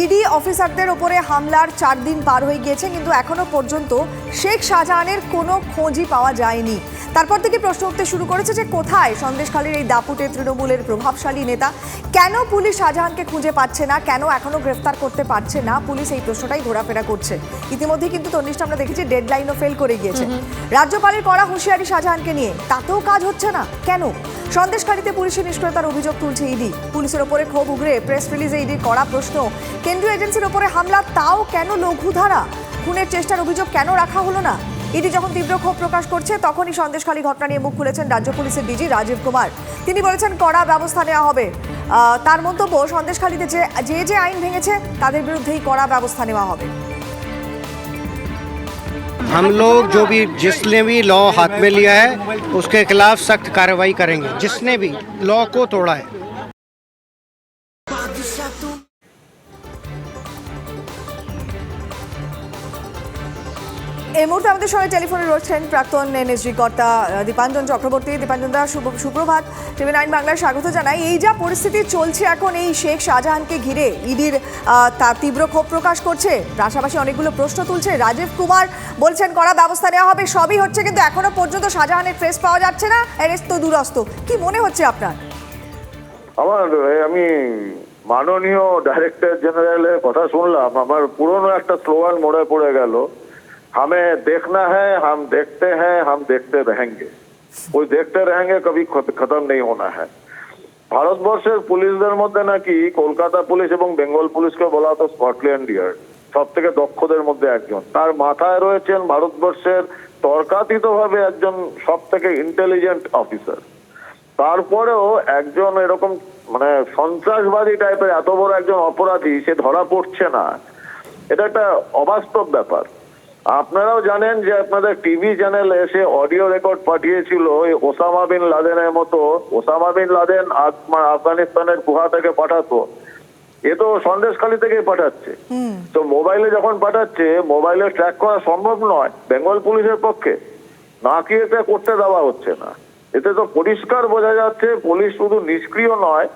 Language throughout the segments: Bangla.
ইডি অফিসারদের ওপরে হামলার চার দিন পার হয়ে গিয়েছে কিন্তু এখনও পর্যন্ত শেখ শাহজাহানের কোনো খোঁজই পাওয়া যায়নি। তারপর থেকে প্রশ্ন উঠতে শুরু করেছে যে কোথায় সন্দেশখালীর এই দাপুটে তৃণমূলের প্রভাবশালী নেতা? কেন পুলিশ শাহজাহানকে খুঁজে পাচ্ছে না? কেন এখনও গ্রেফতার করতে পারছে না? পুলিশ এই প্রশ্নটাই ঘোরাফেরা করছে। ইতিমধ্যে কিন্তু তন্নিষ্ঠা আমরা দেখেছি ডেডলাইনও ফেল করে গিয়েছে। রাজ্যপালের কড়া হুঁশিয়ারি শাহজাহানকে নিয়ে। তাতেও কাজ হচ্ছে না? কেন? সন্দেশখালীতে পুলিশের নিষ্ক্রিয়তার অভিযোগ তুলছে ইডি। পুলিশের ওপরে ক্ষোভ উগরে প্রেস রিলিজে ইডির কড়া প্রশ্ন। কেন্দ্রীয় এজেন্সির ওপরে হামলা তাও কেন লঘুধারা খুনের চেষ্টার অভিযোগ কেন রাখা হলো না ইডি যখন তীব্র ক্ষোভ প্রকাশ করছে তখনই সন্দেশখালী ঘটনা নিয়ে মুখ খুলেছেন রাজ্য পুলিশের ডিজি রাজীব কুমার তিনি বলেছেন কড়া ব্যবস্থা নেওয়া হবে আহ, তার মন্তব্য সন্দেশখালীতে যে যে যে আইন ভেঙেছে তাদের বিরুদ্ধেই কড়া ব্যবস্থা নেওয়া হবে हम लोग जो भी जिसने भी लॉ हाथ में लिया है उसके खिलाफ सख्त कार्रवाई करेंगे जिसने भी लॉ को तोड़ा है এই মুহূর্তে আমাদের সঙ্গে টেলিফোনে রয়েছেন প্রাক্তন এনএসজি কর্তা দীপাঞ্জন চক্রবর্তী। দীপাঞ্জন দা সুপ্রভাত। টিভি নাইন বাংলার স্বাগত জানাই। এই যা পরিস্থিতি চলছে এখন এই শেখ শাহজাহানকে ঘিরে ইডির আহ, তা তীব্র ক্ষোভ প্রকাশ করছে। পাশাপাশি অনেকগুলো প্রশ্ন তুলছে। রাজীব কুমার বলছেন করা ব্যবস্থা নেওয়া হবে। সবই হচ্ছে কিন্তু এখনও পর্যন্ত শাহজাহানের ট্রেস পাওয়া যাচ্ছে না। এরেস্ট তো দূরস্থ কি মনে হচ্ছে আপনার? আমার আমি মাননীয় ডাইরেক্টর জেনারেলের কথা শুনলাম। আমার পুরনো একটা স্লোগান মনে পড়ে গেল हमें देखना है हम देखते हैं हम देखते रहेंगे ওই দেখতে रहेंगे কবি খতম নেই হোনা है ভারতবর্ষের পুলিশদের মধ্যে নাকি কলকাতা পুলিশ এবং বেঙ্গল পুলিশকে বলা হতো স্কটল্যান্ড ইয়ার্ড সব থেকে দক্ষদের মধ্যে একজন তার মাথায় রয়েছেন ভারতবর্ষের তর্কাতীত ভাবে একজন সব থেকে ইন্টেলিজেন্ট অফিসার তারপরেও একজন এরকম মানে সন্ত্রাসবাদী টাইপের এত বড় একজন অপরাধী সে ধরা পড়ছে না এটা একটা অবাস্তব ব্যাপার আপনারাও জানেন যে আপনাদের টিভি চ্যানেলে এসে অডিও রেকর্ড পাঠিয়েছিল ওই ওসামা বিন লাদেনের মতো। ওসামা বিন লাদেন মানে আফগানিস্তানের গুহা থেকে পাঠাতো। এ তো সন্দেশখালী থেকেই পাঠাচ্ছে। তো মোবাইলে যখন পাঠাচ্ছে মোবাইলে ট্র্যাক করা সম্ভব নয় বেঙ্গল পুলিশের পক্ষে। না কি এটা করতে দেওয়া হচ্ছে না। এতে তো পরিষ্কার বোঝা যাচ্ছে পুলিশ শুধু নিষ্ক্রিয় নয়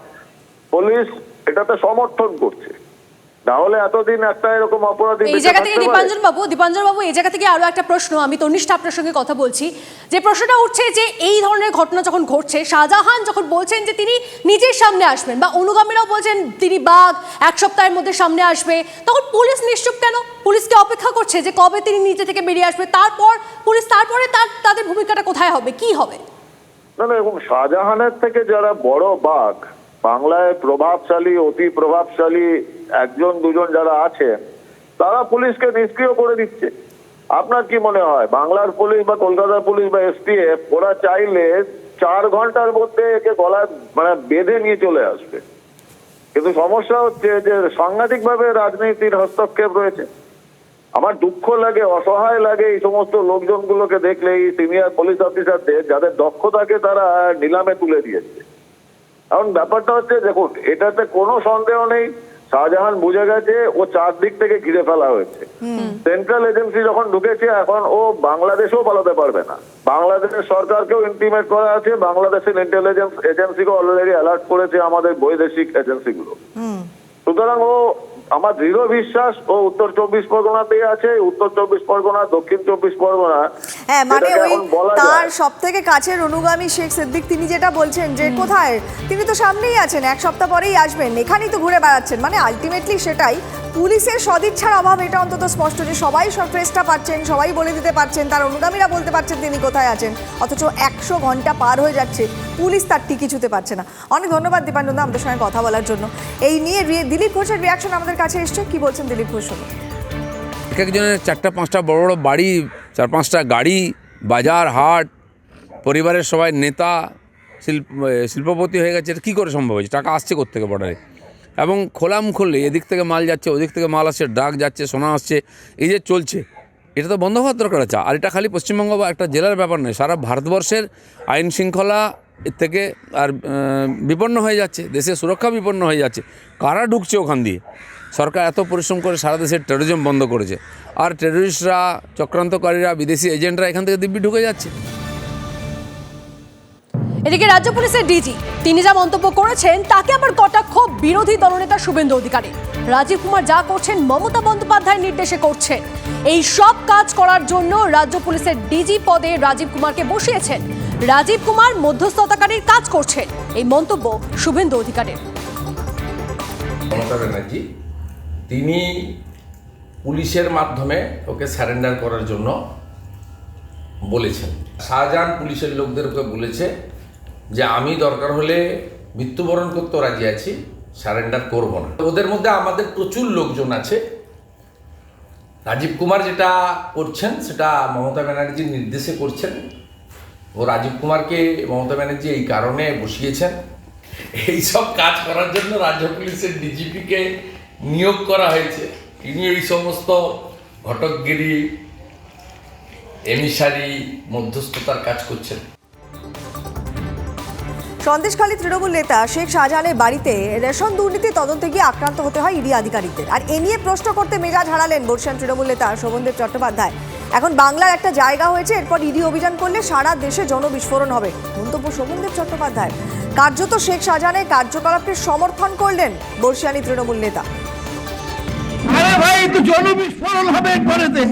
পুলিশ এটাতে সমর্থন করছে। না হলে এতদিন একটা এরকম অপরাধী এই জায়গা থেকে দীপাঞ্জন বাবু দীপাঞ্জন বাবু এই জায়গা থেকে আরও একটা প্রশ্ন আমি তনিষ্ঠা আপনার সঙ্গে কথা বলছি। যে প্রশ্নটা উঠছে যে এই ধরনের ঘটনা যখন ঘটছে শাহজাহান যখন বলছেন যে তিনি নিজের সামনে আসবেন বা অনুগামীরাও বলছেন তিনি বাঘ এক সপ্তাহের মধ্যে সামনে আসবে তখন পুলিশ নিশ্চুপ কেন? পুলিশকে অপেক্ষা করছে যে কবে তিনি নিজে থেকে বেরিয়ে আসবে তারপর পুলিশ তারপরে তার তাদের ভূমিকাটা কোথায় হবে কি হবে? না না এবং শাহজাহানের থেকে যারা বড় বাঘ বাংলায় প্রভাবশালী, অতি প্রভাবশালী একজন, দুজন যারা আছেন তারা পুলিশকে নিষ্ক্রিয় করে দিচ্ছে। আপনার কি মনে হয়, বাংলার পুলিশ বা কলকাতার পুলিশ বা এসটিএফ, ওরা চাইলে চার ঘণ্টার মধ্যে একে গলায় মানে বেঁধে নিয়ে চলে আসবে? কিন্তু সমস্যা হচ্ছে যে সাংঘাতিকভাবে রাজনীতির হস্তক্ষেপ রয়েছে। আমার দুঃখ লাগে, অসহায় লাগে এই সমস্ত লোকজনগুলোকে দেখলে, এই সিনিয়র পুলিশ অফিসারদের যাদের দক্ষতাকে তারা নিলামে তুলে দিয়েছে। এখন ব্যাপারটা হচ্ছে দেখুন এটাতে কোনো সন্দেহ নেই। শাহজাহান বুঝে গেছে ও চারদিক থেকে ঘিরে ফেলা হয়েছে। সেন্ট্রাল এজেন্সি যখন ঢুকেছে এখন ও বাংলাদেশেও পালাতে পারবে না। বাংলাদেশের সরকারকেও ইন্টিমেট করা আছে বাংলাদেশের ইন্টেলিজেন্স এজেন্সিকে অলরেডি অ্যালার্ট করেছে আমাদের বৈদেশিক এজেন্সিগুলো সুতরাং ও আমার দৃঢ় বিশ্বাস ও উত্তর চব্বিশ পরগনাতেই আছে উত্তর চব্বিশ পরগনা দক্ষিণ চব্বিশ পরগনা। হ্যাঁ মানে ওই তার সব থেকে কাছের অনুগামী শেখ সিদ্দিক তিনি যেটা বলছেন যে কোথায়? তিনি তো সামনেই আছেন এক সপ্তাহ পরেই আসবেন এখানেই তো ঘুরে বেড়াচ্ছেন। মানে আলটিমেটলি সেটাই পুলিশের সদিচ্ছার অভাব এটা অন্তত স্পষ্ট যে সবাই সব প্রেসটা পাচ্ছেন সবাই বলে দিতে পারছেন তার অনুগামীরা বলতে পারছেন তিনি কোথায় আছেন। অথচ একশো ঘণ্টা পার হয়ে যাচ্ছে পুলিশ তার টিকি ছুতে পারছে না। অনেক ধন্যবাদ দীপানন্দ আমাদের সঙ্গে কথা বলার জন্য। এই নিয়ে দিলীপ ঘোষের রিয়াকশন আমাদের কাছে এসছে। কি বলছেন দিলীপ ঘোষ এক একজনের চারটা, পাঁচটা বড় বড় বাড়ি, চার পাঁচটা গাড়ি, বাজার, হাট, পরিবারের সবাই নেতা, শিল্প শিল্পপতি হয়ে গেছে। এটা কী করে সম্ভব হয়েছে? টাকা আসছে কোথেকে বর্ডারে? এবং খোলাম খুললে এদিক থেকে মাল যাচ্ছে, ওদিক থেকে মাল আসছে, ডাক যাচ্ছে, সোনা আসছে, এই যে চলছে, এটা তো বন্ধ হওয়ার দরকার আছে। আর এটা খালি পশ্চিমবঙ্গ বা একটা জেলার ব্যাপার নয়, সারা ভারতবর্ষের আইন শৃঙ্খলা থেকে আর বিপন্ন হয়ে যাচ্ছে, দেশের সুরক্ষা বিপন্ন হয়ে যাচ্ছে। কারা ঢুকছে ওখান দিয়ে? সরকার এত পরিশ্রম করে সারা দেশের টেরোরিজম বন্ধ করেছে। আর টেরোরিস্টরা চক্রান্তকারীরা, বিদেশি এজেন্টরা এখান থেকে দিব্যি ঢুকে যাচ্ছে। এদিকে রাজ্য পুলিশের ডিজি, তিনি যা মন্তব্য করেছেন, তাকে আবার কটাক্ষ বিরোধী দলনেতা শুভেন্দু অধিকারী। রাজীব কুমার যা করছেন, মমতা বন্দ্যোপাধ্যায়ের নির্দেশে করছেন। এই সব কাজ করার জন্য রাজ্য পুলিশের ডিজি পদে রাজীব কুমারকে বসিয়েছেন। রাজীব কুমার মধ্যস্থতাকারীর কাজ করছেন। এই মন্তব্য শুভেন্দু অধিকারীর। মমতা ব্যানার্জি, তিনি পুলিশের মাধ্যমে ওকে স্যারেন্ডার করার জন্য বলেছেন। শাহজাহান পুলিশের লোকদেরকে বলেছে যে, আমি দরকার হলে মৃত্যুবরণ করতেও রাজি আছি স্যারেন্ডার করব না। ওদের মধ্যে আমাদের প্রচুর লোকজন আছে। রাজীব কুমার যেটা করছেন, সেটা মমতা ব্যানার্জির নির্দেশে করছেন। ও রাজীব কুমারকে মমতা ব্যানার্জি এই কারণে বসিয়েছেন। এই সব কাজ করার জন্য রাজ্য পুলিশের ডিজিপিকে নিয়োগ করা হয়েছে। তিনি এই সমস্ত ঘটকগিরি, এমিসারি, মধ্যস্থতার কাজ করছেন। সন্দেশখালী তৃণমূল নেতা শেখ শাহজাহানের বাড়িতে রেশন দুর্নীতি তদন্তে গিয়ে আক্রান্ত হতে হয় ইডি আধিকারিকদের। আর এ নিয়ে প্রশ্ন করতে মেজাজ হারালেন বর্ষিয়ান তৃণমূল নেতা শোভনদেব চট্টোপাধ্যায়। এখন বাংলার একটা জায়গা হয়েছে, এরপর ইডি অভিযান করলে সারা দেশে জনবিস্ফোরণ হবে। মন্তব্য শোভনদেব চট্টোপাধ্যায় কার্যত শেখ শাহজাহানের কার্যকলাপকে সমর্থন করলেন বর্ষিয়ানি তৃণমূল নেতা। আরে ভাই তো জনবিস্ফোরণ হবে পরেতে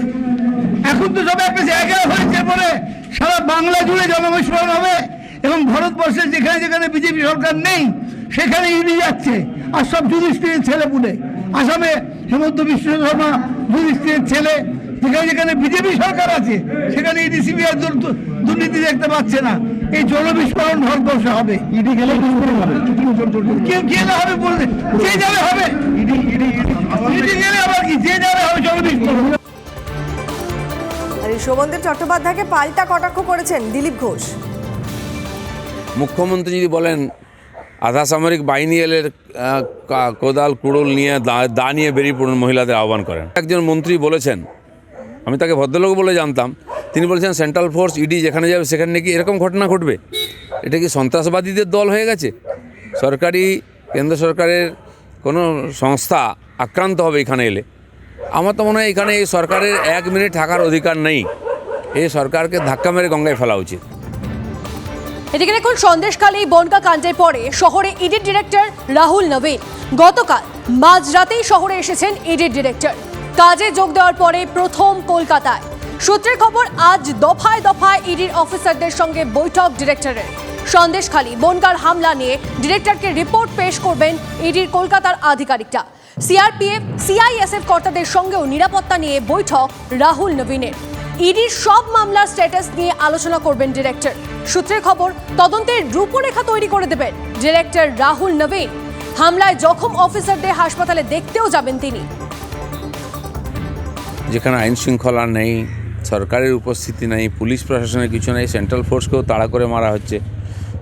এখন তো সব একটা জায়গায় হয়েছে পরে সারা বাংলা জুড়ে জনবিস্ফোরণ হবে এবং ভারতবর্ষের যেখানে যেখানে বিজেপি সরকার নেই, সেখানে ইডি যাচ্ছে আর সব যুধিষ্ঠিরের ছেলে পুলে। আসামে হেমন্ত বিশ্ব শর্মা যুধিষ্ঠিরের ছেলে যেখানে যেখানে বিজেপি সরকার আছে সেখানে ইডি সিবিআই দুর্নীতি দেখতে পাচ্ছে না। এই জনবিস্ফোরণ ভারতবর্ষে হবে। ইডি গেলে কেউ গেলে হবে? বলতে যে যাবে হবে। ইডি ইডি ইডি গেলে আবার কি? যে যাবে হবে জনবিস্ফোরণ। আর এই শোভনদেব চট্টোপাধ্যায়কে পাল্টা কটাক্ষ করেছেন দিলীপ ঘোষ। মুখ্যমন্ত্রী যদি বলেন আধা সামরিক বাহিনী এলে কোদাল কুড়ুল নিয়ে দা- দা নিয়ে বেরিয়ে পড়ুন মহিলাদের আহ্বান করেন। একজন মন্ত্রী বলেছেন আমি তাকে ভদ্রলোক বলে জানতাম। তিনি বলেছেন সেন্ট্রাল ফোর্স ইডি যেখানে যাবে, সেখানে নাকি এরকম ঘটনা ঘটবে। এটা কি সন্ত্রাসবাদীদের দল হয়ে গেছে? সরকারি, কেন্দ্র সরকারের কোনো সংস্থা আক্রান্ত হবে এখানে এলে? আমার তো মনে হয় এখানে এই সরকারের এক মিনিট থাকার অধিকার নেই। এই সরকারকে ধাক্কা মেরে গঙ্গায় ফেলা উচিত। এদিকে দেখুন, সন্দেশখালী বনকা কাণ্ডের পরে শহরে ইডির ডিরেক্টর রাহুল নবীন। গতকাল মাঝরাতেই শহরে এসেছেন ইডির ডিরেক্টর। কাজে যোগ দেওয়ার পরে প্রথম কলকাতায়। সূত্রের খবর, আজ দফায় দফায় ইডির অফিসারদের সঙ্গে বৈঠক ডিরেক্টরের। সন্দেশখালী বনকার হামলা নিয়ে ডিরেক্টরকে রিপোর্ট পেশ করবেন ইডির কলকাতার আধিকারিকরা। সিআরপিএফ, সিআইএসএফ কর্তাদের সঙ্গেও নিরাপত্তা নিয়ে বৈঠক রাহুল নবীনের। ইডির সব মামলার স্ট্যাটাস নিয়ে আলোচনা করবেন ডিরেক্টর। সূত্রের খবর, তদন্তের রূপরেখা তৈরি করে দেবেন ডিরেক্টর রাহুল নবীন। হামলায় জখম অফিসারদের হাসপাতালে দেখতেও যাবেন তিনি। যেখানে আইন শৃঙ্খলা নেই, সরকারের উপস্থিতি নেই, পুলিশ প্রশাসনের কিছু নেই, সেন্ট্রাল ফোর্সকেও তাড়া করে মারা হচ্ছে,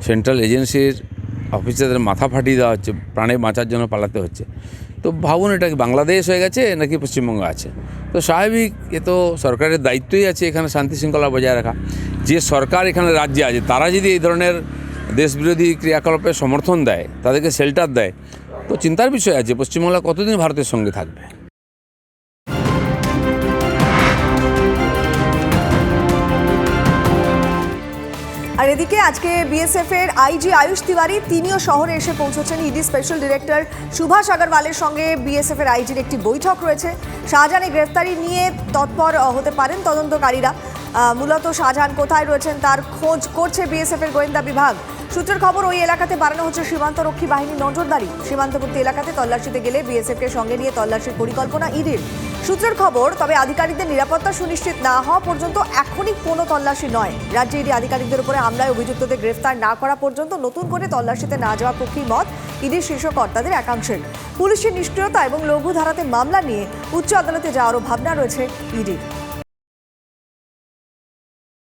সেন্ট্রাল এজেন্সির অফিসারদের মাথা ফাটিয়ে দেওয়া হচ্ছে, প্রাণে বাঁচার জন্য পালাতে হচ্ছে। তো ভাবুন এটা কি বাংলাদেশ হয়ে গেছে নাকি পশ্চিমবঙ্গ আছে? তো স্বাভাবিক, এ তো সরকারের দায়িত্বই আছে এখানে শান্তি শৃঙ্খলা বজায় রাখা। যে সরকার এখানে রাজ্যে আছে, তারা যদি এই ধরনের দেশবিরোধী ক্রিয়াকলাপে সমর্থন দেয়, তাদেরকে শেল্টার দেয়, তো চিন্তার বিষয় আছে, পশ্চিমবাংলা কতদিন ভারতের সঙ্গে থাকবে? আর এদিকে আজকে বিএসএফ এর আইজি আয়ুষ তিওয়ারি তিনিও শহরে এসে পৌঁছেছেন ইডি স্পেশাল ডিরেক্টর সুভাষ আগরওয়ালের সঙ্গে বিএসএফ এর আইজির একটি বৈঠক রয়েছে। শাহজাহানের গ্রেফতারি নিয়ে তৎপর হতে পারেন তদন্তকারীরা। মূলত শাহজাহান কোথায় রয়েছেন তার খোঁজ করছে বিএসএফ এর গোয়েন্দা বিভাগ। সূত্রের খবর, ওই এলাকাতে বাড়ানো হচ্ছে সীমান্তরক্ষী বাহিনী নজরদারি। সীমান্তবর্তী এলাকাতে তল্লাশিতে গেলে বিএসএফ কে সঙ্গে নিয়ে তল্লাশির পরিকল্পনা ইডির সূত্রের খবর, তবে আধিকারিকদের নিরাপত্তা সুনিশ্চিত না হওয়া পর্যন্ত এখনই কোনো তল্লাশি নয়। রাজ্যে ইডি আধিকারিকদের উপরে হামলায় অভিযুক্তদের গ্রেফতার না করা পর্যন্ত নতুন করে তল্লাশিতে না যাওয়া পক্ষেই মত ইডির শীর্ষ কর্তাদের একাংশের। পুলিশের নিষ্ক্রিয়তা এবং লঘু ধারাতে মামলা নিয়ে উচ্চ আদালতে যাওয়ারও ভাবনা রয়েছে ইডির